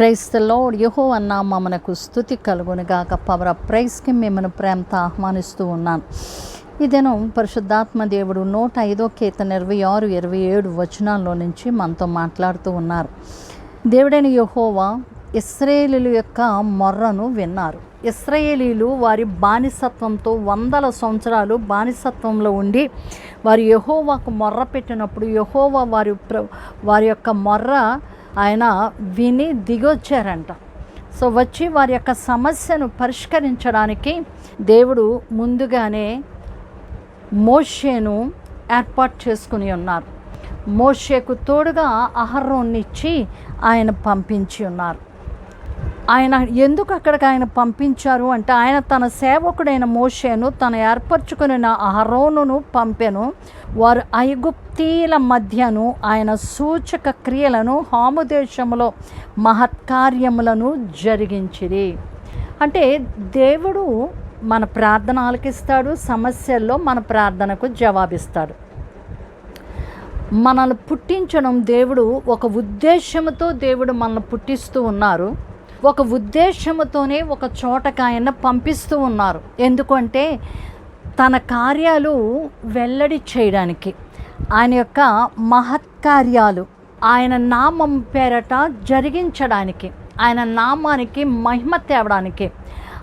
ప్రైస్తలో యహో అన్న మనకు స్థుతి కలుగునుగాక పవర్ ఆఫ్ ప్రైస్కి మిమ్మల్ని ప్రేమతో ఆహ్వానిస్తూ ఉన్నాను. ఇదేను పరిశుద్ధాత్మ దేవుడు నూట ఐదో కీర్తన ఇరవై ఆరు ఇరవై ఏడు వచనాల్లో నుంచి మనతో మాట్లాడుతూ ఉన్నారు. దేవుడైన యహోవా ఇస్రాయేలీలు యొక్క మొర్రను విన్నారు. ఇస్రాయేలీలు వారి బానిసత్వంతో వందల సంవత్సరాలు బానిసత్వంలో ఉండి వారు యహోవాకు మొర్ర పెట్టినప్పుడు యహోవా వారి ప్ర వారి యొక్క మొర్ర ఆయన విని దిగొచ్చారంట. సో వచ్చి వారి యొక్క సమస్యను పరిష్కరించడానికి దేవుడు ముందుగానే మోషేను ఏర్పాటు చేసుకుని ఉన్నారు. మోషేకు తోడుగా అహరోన్నిచ్చి ఆయన పంపించి ఉన్నారు. ఆయన ఎందుకు అక్కడికి ఆయన పంపించారు అంటే ఆయన తన సేవకుడైన మోషేను తన ఏర్పరచుకుని అహరోనును పంపెను. వారు ఐగుప్తీల మధ్యను ఆయన సూచక క్రియలను హాముదేశంలో మహత్కార్యములను జరిగించిరి. అంటే దేవుడు మన ప్రార్థన ఆలకిస్తాడు సమస్యల్లో మన ప్రార్థనకు జవాబిస్తాడు. మనల్ని పుట్టించడం దేవుడు ఒక ఉద్దేశంతో దేవుడు మనల్ని పుట్టిస్తూ ఉన్నారు. ఒక ఉద్దేశముతోనే ఒక చోటకాయన ఆయన పంపిస్తూ ఉన్నారు. ఎందుకంటే తన కార్యాలు వెల్లడి చేయడానికి. ఆయన యొక్క మహత్కార్యాలు ఆయన నామం పేరట జరిగించడానికి ఆయన నామానికి మహిమ తేవడానికి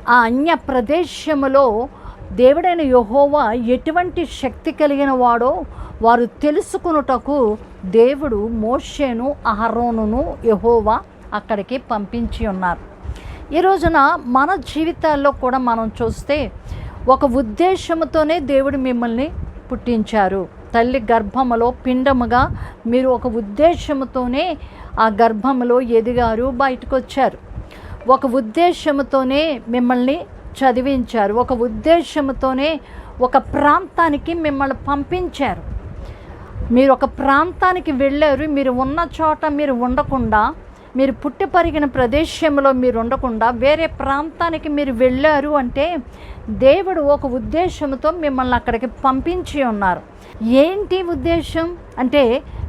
ఆ అన్య ప్రదేశములో దేవుడైన యహోవా ఎటువంటి శక్తి కలిగిన వాడో వారు తెలుసుకున్నటకు దేవుడు మోషేను అహరోనును యహోవా అక్కడికి పంపించి ఉన్నారు. ఈ రోజున మన జీవితాల్లో కూడా మనం చూస్తే ఒక ఉద్దేశంతోనే దేవుడు మిమ్మల్ని పుట్టించారు. తల్లి గర్భములో పిండముగా మీరు ఒక ఉద్దేశంతోనే ఆ గర్భములో ఎదిగారు బయటకు వచ్చారు ఒక ఉద్దేశంతోనే మిమ్మల్ని చదివించారు. ఒక ఉద్దేశంతోనే ఒక ప్రాంతానికి మిమ్మల్ని పంపించారు. మీరు ఒక ప్రాంతానికి వెళ్ళారు. మీరు ఉన్న చోట మీరు ఉండకుండా మీరు పుట్టి పరిగిన ప్రదేశంలో మీరు ఉండకుండా వేరే ప్రాంతానికి మీరు వెళ్ళారు అంటే దేవుడు ఒక ఉద్దేశంతో మిమ్మల్ని అక్కడికి పంపించి ఉన్నారు. ఏంటి ఉద్దేశం? అంటే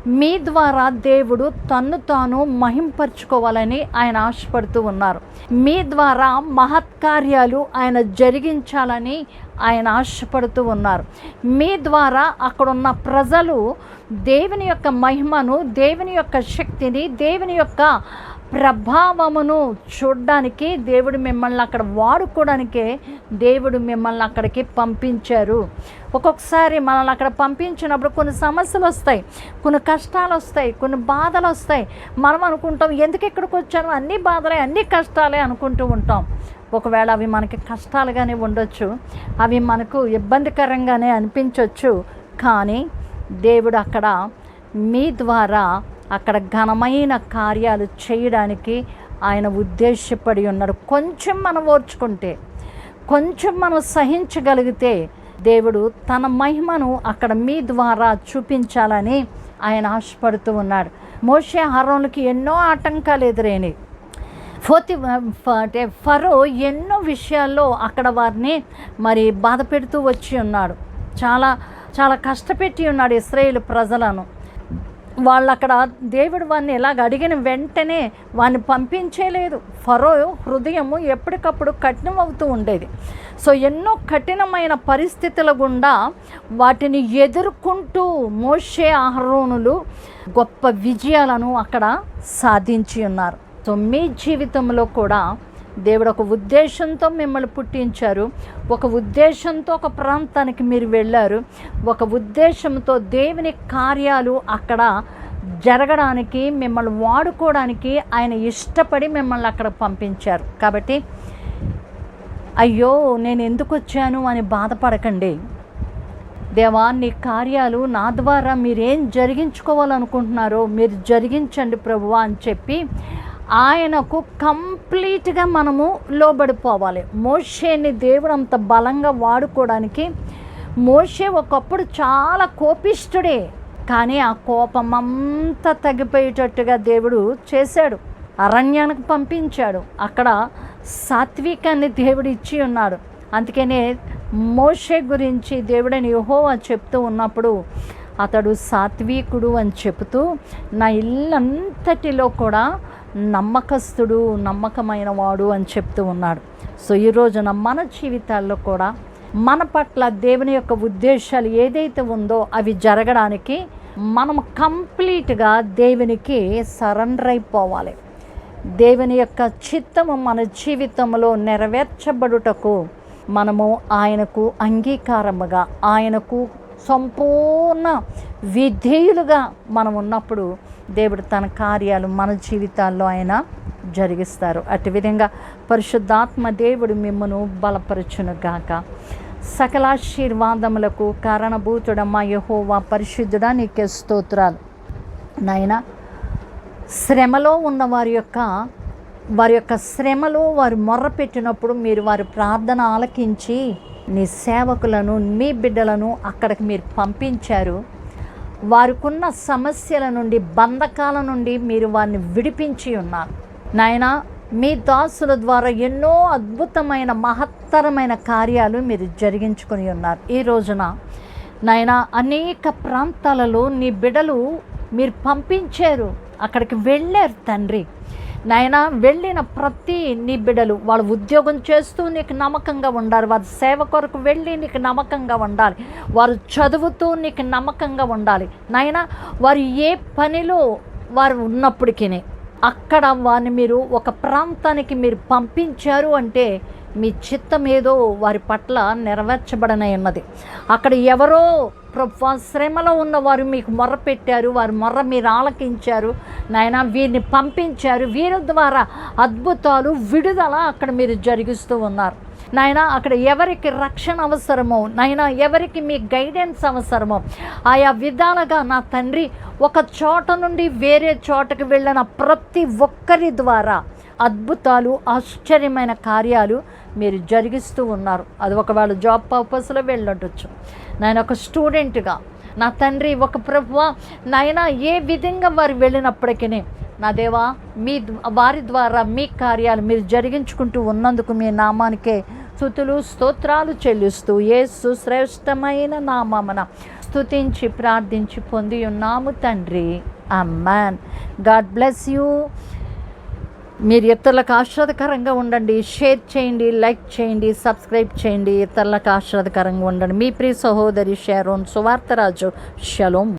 మీ ద్వారా దేవుడు తన్ను తాను మహింపరచుకోవాలని ఆయన ఆశపడుతూ ఉన్నారు. మీ ద్వారా మహత్కార్యాలు ఆయన జరిగించాలని ఆయన ఆశపడుతూ ఉన్నారు. మీ ద్వారా అక్కడున్న ప్రజలు దేవుని యొక్క మహిమను దేవుని యొక్క శక్తిని దేవుని యొక్క ప్రభావమును చూడడానికి దేవుడు మిమ్మల్ని అక్కడ వాడుకోవడానికే దేవుడు మిమ్మల్ని అక్కడికి పంపించారు. ఒక్కొక్కసారి మనల్ని అక్కడ పంపించినప్పుడు కొన్ని సమస్యలు వస్తాయి కొన్ని కష్టాలు వస్తాయి కొన్ని బాధలు వస్తాయి. మనం అనుకుంటాం ఎందుకు ఇక్కడికి వచ్చాను? అన్ని బాధలే అన్ని కష్టాలే అనుకుంటూ ఉంటాం. ఒకవేళ అవి మనకి కష్టాలుగానే ఉండొచ్చు అవి మనకు ఇబ్బందికరంగానే అనిపించవచ్చు కానీ దేవుడు అక్కడ మీ ద్వారా అక్కడ ఘనమైన కార్యాలు చేయడానికి ఆయన ఉద్దేశపడి ఉన్నారు. కొంచెం మనం ఓర్చుకుంటే కొంచెం మనం సహించగలిగితే దేవుడు తన మహిమను అక్కడ మీ ద్వారా చూపించాలని ఆయన ఆశపడుతూ ఉన్నాడు మోషే హరోన్లకి ఎన్నో ఆటంకాలు ఎదురైనవి ఫోతి అంటే ఫరో ఎన్నో విషయాల్లో అక్కడ వారిని మరి బాధ పెడుతూ వచ్చి ఉన్నాడు. చాలా చాలా కష్టపెట్టి ఉన్నాడు ఇస్రాయేల్ ప్రజలను. వాళ్ళు అక్కడ దేవుడు వాడిని ఇలాగ అడిగిన వెంటనే వాడిని పంపించేలేదు. ఫరో హృదయము ఎప్పటికప్పుడు కఠినం అవుతూ ఉండేది. సో ఎన్నో కఠినమైన పరిస్థితుల గుండా వాటిని ఎదుర్కొంటూ మోషే ఆహరోనులు గొప్ప విజయాలను అక్కడ సాధించి ఉన్నారు. సో మీ జీవితంలో కూడా దేవుడు ఒక ఉద్దేశంతో మిమ్మల్ని పుట్టించారు. ఒక ఉద్దేశంతో ఒక ప్రాంతానికి మీరు వెళ్ళారు. ఒక ఉద్దేశంతో దేవుని కార్యాలు అక్కడ జరగడానికి మిమ్మల్ని వాడుకోవడానికి ఆయన ఇష్టపడి మిమ్మల్ని అక్కడ పంపించారు. కాబట్టి అయ్యో నేను ఎందుకు వచ్చాను అని బాధపడకండి. దేవా నీ కార్యాలు నా ద్వారా మీరేం జరిగించుకోవాలనుకుంటున్నారో మీరు జరిగించండి ప్రభువా అని చెప్పి ఆయనకు కంప్లీట్గా మనము లోబడిపోవాలి. మోషేని దేవుడు అంత బలంగా వాడుకోవడానికి మోషే ఒకప్పుడు చాలా కోపిష్ఠుడే కానీ ఆ కోపం అంతా తగ్గిపోయేటట్టుగా దేవుడు చేశాడు. అరణ్యానికి పంపించాడు. అక్కడ సాత్వికాన్ని దేవుడు ఇచ్చి ఉన్నాడు. అందుకనే మోషే గురించి దేవుడని యహోవా చెప్తూ ఉన్నప్పుడు అతడు సాత్వికుడు అని చెబుతూ నా ఇల్లంతటిలో కూడా నమ్మకస్తుడు నమ్మకమైన వాడు అని చెప్తూ ఉన్నాడు. సో ఈ రోజున మన జీవితాల్లో కూడా మన పట్ల దేవుని యొక్క ఉద్దేశాలు ఏదైతే ఉందో అవి జరగడానికి మనం కంప్లీట్గా దేవునికి సరెండర్ అయిపోవాలి. దేవుని యొక్క చిత్తము మన జీవితంలో నెరవేర్చబడుటకు మనము ఆయనకు అంగీకారముగా ఆయనకు సంపూర్ణ విధేయులుగా మనం ఉన్నప్పుడు దేవుడు తన కార్యాలు మన జీవితాల్లో ఆయన జరిగిస్తారు. అటు విధంగా పరిశుద్ధాత్మ దేవుడు మిమ్మను బలపరచును గాక సకలాశీర్వాదములకు కారణభూతుడమ్మ యహోవా పరిశుద్ధుడా నీకే స్తోత్రాలు. నాయనా శ్రమలో ఉన్న వారి యొక్క వారి యొక్క శ్రమలో వారు మొర్రపెట్టినప్పుడు మీరు వారి ప్రార్థన ఆలకించి నీ సేవకులను మీ బిడ్డలను అక్కడికి మీరు పంపించారు. వారికున్న సమస్యల నుండి బంధకాల నుండి మీరు వారిని విడిపించి ఉన్నారు. నాయన మీ దాసుల ద్వారా ఎన్నో అద్భుతమైన మహత్తరమైన కార్యాలు మీరు జరిగించుకొని ఉన్నారు. ఈ రోజున నాయన అనేక ప్రాంతాలలో నీ బిడలు మీరు పంపించారు. అక్కడికి వెళ్ళారు తండ్రి. నాయన వెళ్ళిన ప్రతి నీ బిడ్డలు వాళ్ళు ఉద్యోగం చేస్తూ నీకు నమ్మకంగా ఉండాలి. వారి సేవ కొరకు వెళ్ళి నీకు నమ్మకంగా ఉండాలి. వారు చదువుతూ నీకు నమ్మకంగా ఉండాలి. నాయన వారు ఏ పనిలో వారు ఉన్నప్పటికీ అక్కడ వారిని మీరు ఒక ప్రాంతానికి మీరు పంపించారు అంటే మీ చిత్తం ఏదో వారి పట్ల నెరవేర్చబడనే ఉన్నది. అక్కడ ఎవరో ప్రభు శ్రమలో ఉన్నవారు మీకు మొర్ర పెట్టారు వారు మొర్ర మీరు ఆలకించారు నాయన వీరిని పంపించారు వీరి ద్వారా అద్భుతాలు విడుదల అక్కడ మీరు జరిగిస్తూ ఉన్నారు. నాయన అక్కడ ఎవరికి రక్షణ అవసరమో నాయన ఎవరికి మీ గైడెన్స్ అవసరమో ఆయా విధాలుగా నా తండ్రి ఒక చోట నుండి వేరే చోటకు వెళ్ళిన ప్రతి ఒక్కరి ద్వారా అద్భుతాలు ఆశ్చర్యమైన కార్యాలు మీరు జరిగిస్తూ ఉన్నారు. అది ఒకవేళ జాబ్ పర్పస్లో వెళ్ళొచ్చు. నేను ఒక స్టూడెంట్గా నా తండ్రి ఒక ప్రభువ నాయన ఏ విధంగా వారు వెళ్ళినప్పటికీ నా దేవా మీ వారి ద్వారా మీ కార్యాలు మీరు జరిగించుకుంటూ ఉన్నందుకు మీ నామానికే స్థుతులు స్తోత్రాలు చెల్లిస్తూ ఏ సుశ్రేష్టమైన నామన స్థుతించి ప్రార్థించి పొంది ఉన్నాము తండ్రి. అమ్మాన్ గాడ్ బ్లెస్ యూ మీరు ఇతరులకు ఆశ్రదకరంగా ఉండండి. షేర్ చేయండి లైక్ చేయండి సబ్స్క్రైబ్ చేయండి. ఇతరులకు ఆశ్రదకరంగా ఉండండి. మీ ప్రియ సహోదరి షారోన్ సువార్తరాజు. షలోం.